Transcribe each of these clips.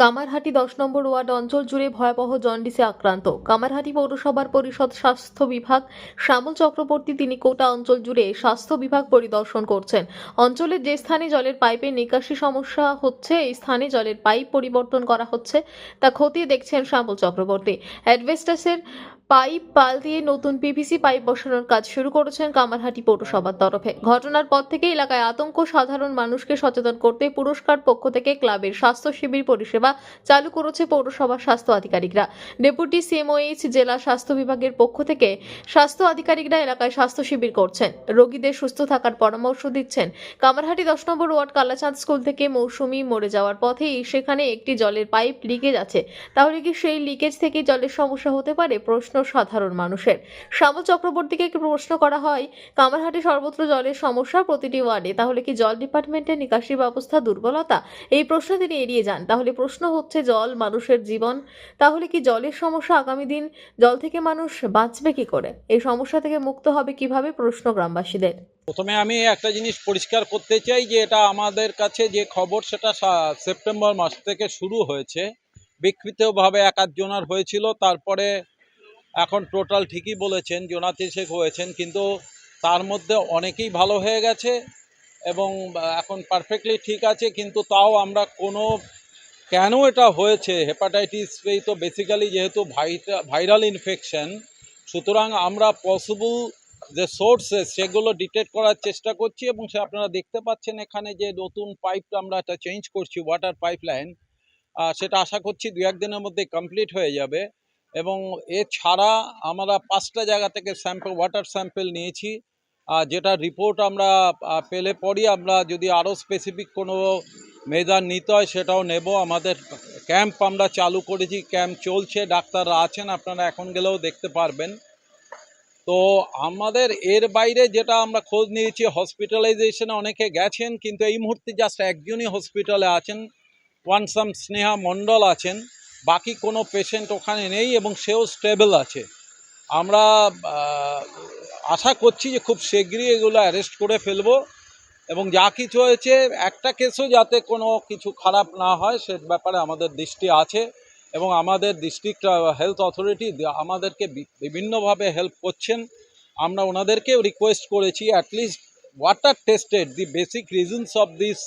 কামারহাটি দশ নম্বর ওয়ার্ড অঞ্চল জুড়ে ভয়াবহ জন্ডিসে আক্রান্ত। কামারহাটি পৌরসভার পরিষদ স্বাস্থ্য বিভাগ শ্যামল চক্রবর্তী তিনি কোটা অঞ্চল জুড়ে স্বাস্থ্য বিভাগ পরিদর্শন করছেন। অঞ্চলের যে স্থানে জলের পাইপের নিকাশি সমস্যা হচ্ছে, এই স্থানে জলের পাইপ পরিবর্তন করা হচ্ছে। তা খতিয়ে দেখছেন শ্যামল চক্রবর্তী। অ্যাডভেস্টাসের পাইপ পাল দিয়ে নতুন পিভিসি পাইপ বসানোর কাজ শুরু করেছেন কামারহাটি পৌরসভার তরফে। ঘটনার পর থেকে এলাকায় আতঙ্ক, সাধারণ মানুষকে সচেতন করতে পুরস্কার পক্ষ থেকে ক্লাবের স্বাস্থ্য শিবির পরিষেবা চালু করেছে পৌরসভার স্বাস্থ্য আধিকারিকরা। ডেপুটি সিএমওএইচ জেলা স্বাস্থ্য বিভাগের পক্ষ থেকে স্বাস্থ্য আধিকারিকরা এলাকায় স্বাস্থ্য শিবির করছেন। রোগীদের সুস্থ থাকার পরামর্শ দিচ্ছেন। কামারহাটি দশ নম্বর ওয়ার্ড, কালাচাঁদ স্কুল থেকে মৌসুমি মরে যাওয়ার পথেই সেখানে একটি জলের পাইপ লিকেজ আছে। তাহলে কি সেই লিকেজ থেকে জলের সমস্যা হতে পারে? প্রশ্ন সাধারণ মানুষের। শ্যামল চক্রবর্তীকে প্রশ্ন করা হয়, কামারহাটে সর্বত্র জলের সমস্যা প্রতিটি ওয়ার্ডে, তাহলে কি জল ডিপার্টমেন্টের নিকাশি ব্যবস্থা দুর্বলতা? এই প্রশ্ন তিনি এড়িয়ে যান। তাহলে প্রশ্ন হচ্ছে জল, মানুষের জীবন, তাহলে কি জলের সমস্যা আগামী দিন, জল থেকে মানুষ বাঁচবে কি করে? এই সমস্যা থেকে মুক্ত হবে কীভাবে, প্রশ্ন গ্রামবাসীদের। প্রথমে আমি একটা জিনিস পরিষ্কার করতে চাই যে, এটা আমাদের কাছে যে খবর, সেটা সেপ্টেম্বর মাস থেকে শুরু হয়েছে। বিকৃতভাবে এক আধজনার হয়েছিল, তারপরে এখন টোটাল ঠিকই বলেছেন জোনাতি শেখ হয়েছেন, কিন্তু তার মধ্যে অনেকেই ভালো হয়ে গেছে এবং এখন পারফেক্টলি ঠিক আছে, কিন্তু তাও আমরা কোনো, কেন এটা হয়েছে? হেপাটাইটিস এই তো বেসিক্যালি যেহেতু ভাইরাল ইনফেকশন সুতরাং আমরা পসিবল যে সোর্সেস সেগুলো ডিটেক্ট করার চেষ্টা করছি এবং সে আপনারা দেখতে পাচ্ছেন এখানে যে নতুন পাইপ আমরা একটা চেঞ্জ করছি ওয়াটার পাইপ লাইন সেটা আশা করছি দু একদিনের মধ্যে কমপ্লিট হয়ে যাবে। এবং এছাড়া আমরা পাঁচটা জায়গা থেকে স্যাম্পল ওয়াটার স্যাম্পল নিয়েছি। আহ, যেটা রিপোর্ট আমরা পেলে পরই আমরা যদি আরও স্পেসিফিক কোনো মেজার নিতে হয় সেটাও নেব। আমাদের ক্যাম্প আমরা চালু করেছি ক্যাম্প চলছে ডাক্তাররা আছেন আপনারা এখন গেলেও দেখতে পারবেন। তো আমাদের এর বাইরে যেটা আমরা খোঁজ নিয়েছি হসপিটালাইজেশনে অনেকে গেছেন কিন্তু এই মুহূর্তে জাস্ট একজনই হসপিটালে আছেন। ওয়ানসাম স্নেহা মণ্ডল আছেন। বাকি কোনো পেশেন্ট ওখানে নেই এবং সেও স্টেবল আছে। আমরা আশা করছি যে খুব শীঘ্রই এগুলো অ্যারেস্ট করে ফেলব এবং যা কিছু হয়েছে, একটা কেসও যাতে কোনো কিছু খারাপ না হয়, সে ব্যাপারে আমাদের দৃষ্টি আছে এবং আমাদের ডিস্ট্রিক্ট হেলথ অথরিটি আমাদেরকে বিভিন্নভাবে হেল্প করছেন। আমরা ওনাদেরকেও রিকোয়েস্ট করেছি at least water tested the basic reasons of this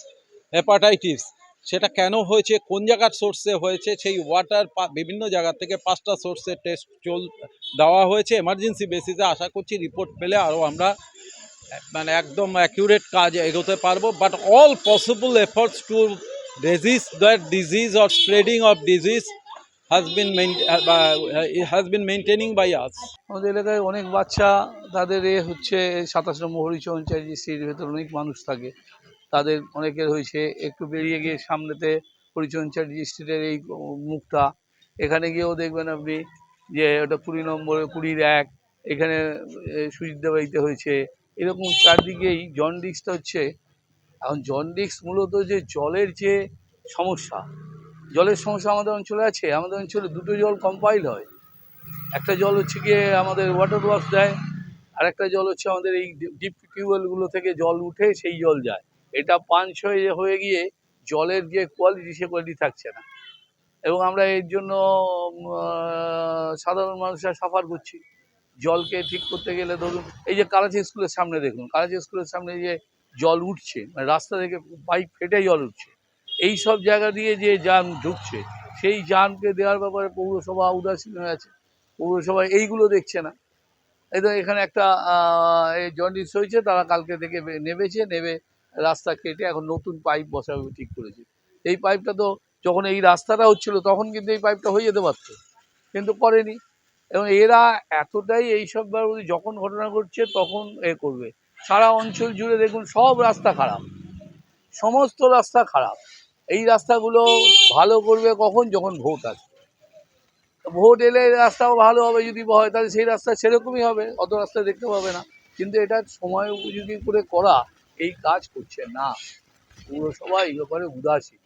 hepatitis সেটা কেন হয়েছে, কোন জায়গার সোর্সে হয়েছে, সেই ওয়াটার বিভিন্ন জায়গা থেকে পাঁচটা সোর্সে টেস্ট চল, দেওয়া হয়েছে। এমার্জেন্সি বেসিসে আশা করছি রিপোর্ট পেলে আরও আমরা মানে একদম অ্যাকিউরেট কাজ এগোতে পারব। But all possible efforts to resist that disease or spreading of disease আমাদের এলাকায় অনেক বাচ্চা, তাদের এ হচ্ছে সাতাশ নম্বর হরিচরণ চারিজির ভেতর অনেক মানুষ থাকে। তাদের অনেকের হয়েছে, একটু বেরিয়ে গিয়ে সামনেতে চ্যাটার্জি স্ট্রিটের এই মুখটা, এখানে গিয়েও দেখবেন আপনি যে ওটা কুড়ি নম্বর, কুড়ির এক, এখানে সুজিত বাড়িতে হয়েছে, এরকম চারদিকেই জন্ডিক্সটা হচ্ছে। এখন জন্ডিক্স মূলত যে জলের যে সমস্যা, জলের সমস্যা আমাদের অঞ্চলে আছে, আমাদের অঞ্চলে দুটো জল কম্পাইল হয়। একটা জল হচ্ছে গিয়ে আমাদের ওয়াটার ওয়ার্কস দেয় আর একটা জল হচ্ছে আমাদের এই ডিপ টিউবওয়েলগুলো থেকে জল উঠে সেই জল যায়। এটা পাঞ্চ হয়ে হয়ে গিয়ে জলের যে কোয়ালিটি সে কোয়ালিটি থাকছে না। এবং আমরা এর জন্য সাধারণ মানুষরা সাফার করছি। জলকে ঠিক করতে গেলে ধরুন, এই যে কালাচি স্কুলের সামনে দেখুন, কালাচি স্কুলের সামনে যে জল উঠছে মানে রাস্তা থেকে পাইপ ফেটে জল উঠছে, এই সব জায়গা দিয়ে যে যান ঢুকছে, সেই যানকে দেওয়ার ব্যাপারে পৌরসভা উদাসীন হয়ে আছে। পৌরসভা এইগুলো দেখছে না। এই এখানে একটা জন্ডিস হয়েছে, তারা কালকে থেকে নেবেছে নেবে রাস্তা কেটে এখন নতুন পাইপ বসাবে ঠিক করেছে। এই পাইপটা তো যখন এই রাস্তাটা হচ্ছিল তখন কিন্তু এই পাইপটা হয়ে যেতে পারতো, কিন্তু করেনি। এবং এরা এতটাই এইসব যখন ঘটনা ঘটছে তখন এ করবে। সারা অঞ্চল জুড়ে দেখুন সব রাস্তা খারাপ, সমস্ত রাস্তা খারাপ। এই রাস্তাগুলো ভালো করবে কখন? যখন ভোট আসবে। ভোট এলে রাস্তাও ভালো হবে যদি হয়, তাহলে সেই রাস্তা সেরকমই হবে, অত রাস্তা দেখতে পাবে না। কিন্তু এটা সময় উপযোগী করে করা এই কাজ করছে না। পৌরসভা এই ব্যাপারে উদাসীন।